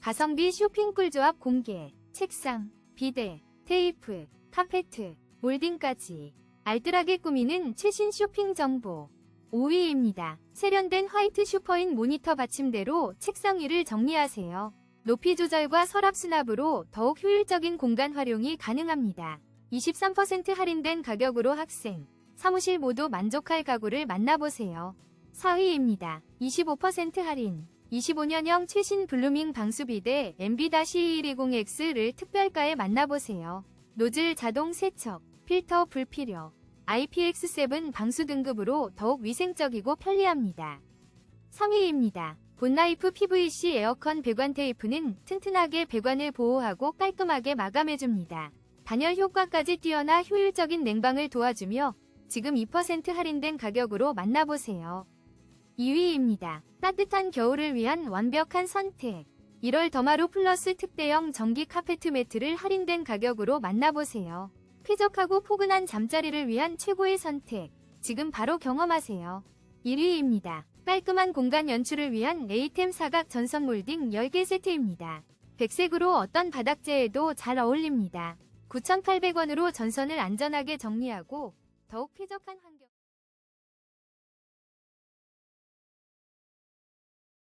가성비 쇼핑 꿀조합 공개. 책상, 비데, 테이프, 카페트, 몰딩까지 알뜰하게 꾸미는 최신 쇼핑 정보. 5위입니다. 세련된 화이트 슈퍼인 모니터 받침대로 책상 위를 정리하세요. 높이 조절과 서랍 수납으로 더욱 효율적인 공간 활용이 가능합니다. 23% 할인된 가격으로 학생, 사무실 모두 만족할 가구를 만나보세요. 4위입니다. 25% 할인. 25년형 최신 블루밍 방수비대 MB-2120X를 특별가에 만나보세요. 노즐 자동 세척, 필터 불필요, IPX7 방수 등급으로 더욱 위생적이고 편리합니다. 3위입니다. 본라이프 PVC 에어컨 배관 테이프는 튼튼하게 배관을 보호하고 깔끔하게 마감해줍니다. 단열 효과까지 뛰어나 효율적인 냉방을 도와주며 지금 2% 할인된 가격으로 만나보세요. 2위입니다. 따뜻한 겨울을 위한 완벽한 선택. 1월 더마루 플러스 특대형 전기 카페트 매트를 할인된 가격으로 만나보세요. 쾌적하고 포근한 잠자리를 위한 최고의 선택. 지금 바로 경험하세요. 1위입니다. 깔끔한 공간 연출을 위한 에이템 사각 전선 몰딩 10개 세트입니다. 백색으로 어떤 바닥재에도 잘 어울립니다. 9,800원으로 전선을 안전하게 정리하고 더욱 쾌적한 환경